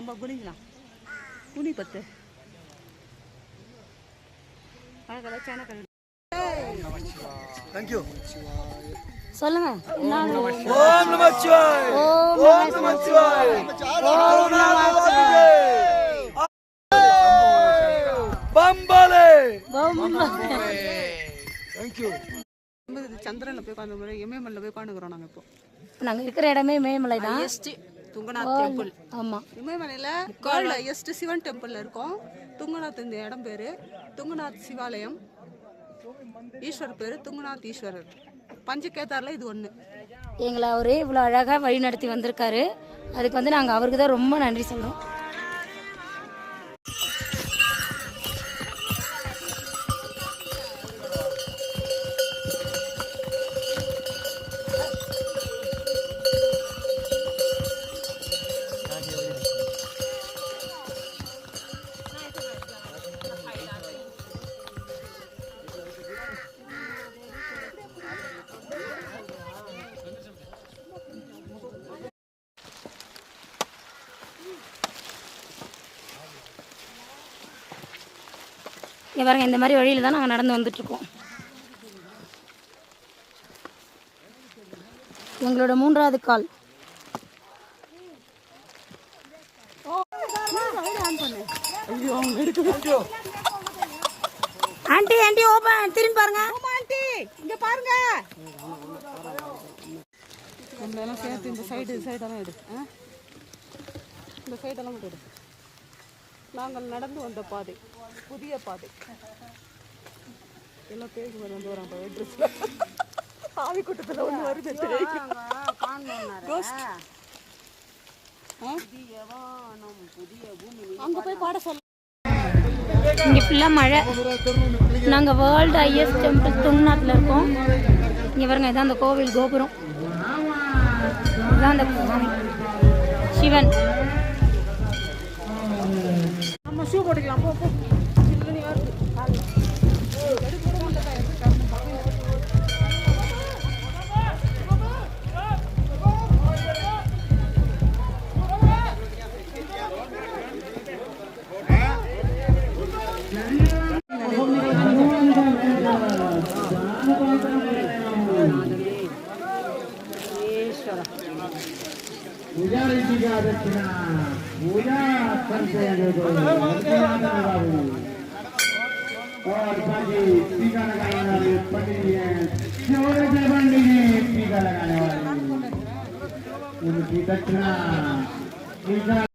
நம்ம குனிக்கலாம் குனி பத்து. அழகெல்லாம் சேன கல் தேங்க்யூ சொல்லுங்க. ஓம் நமச்சிவாய் ஓம் ஓம் ஓம் பம்பாலே தேங்க்யூ நம்ம இது சந்திரனில் போய் உட்காந்து இமயமலையில் போய் உட்காந்துக்கிறோம் நாங்கள் இப்போ. நாங்க இருக்கிற இடமே மேமலை தான். துங்கநாத் டெம்பிள் ஆமா. இமயமலையில் வேர்ல்டு ஹையஸ்ட் சிவன் டெம்பிளில் இருக்கோம். துங்கநாத் இந்த இடம் பேர். துங்கநாத் சிவாலயம். ஈஸ்வரர் பேர் துங்கநாத் ஈஸ்வரர். பஞ்சகேதாரில் இது ஒன்று எங்களை அவரே இவ்வளோ அழகாக வழி நடத்தி வந்திருக்காரு. அதுக்கு வந்து நாங்கள் அவருக்கு தான் ரொம்ப நன்றி சொல்கிறோம் இங்கே பாருங்கள் இந்த மாதிரி வழியில் தான் நாங்கள் நடந்து வந்துட்டுருக்கோம். எங்களோட மூன்றாவது கால். ஆண்டி ஆண்டி ஓபன் திரும்பி பாருங்க. ஆண்டி பாருங்க நம்மளெல்லாம் சேர்த்து இந்த சைடு சைடெல்லாம் எடு. இந்த சைடெல்லாம் மட்டும் எடு. நாங்கள் நடந்து வந்த பாதை. புதிய பாதை. எல்லாம் பேருக்கு வந்து வராங்க ட்ரெஸ்ல ஆவி கூட்டத்தில் ஒன்று வருது? அங்க போய் பாட சொல்ல இங்கே ஃபுல்லாக மழை. நாங்கள் வேர்ல்டு ஹையஸ்ட் டெம்பிள் துங்நாத்தில் இருக்கோம். இங்கே பாருங்க இதான் அந்த கோவில் கோபுரம். இதுதான் அந்த சிவன். போட்டுக்கலாம். போ போ. पूजा रीतिका दक्षिणा पूजा करते और बाकी टीका लगाने वाले पंडित जी हैं छोटे से पंडित जी टीका लगाने वाले उनकी दक्षिणा टीका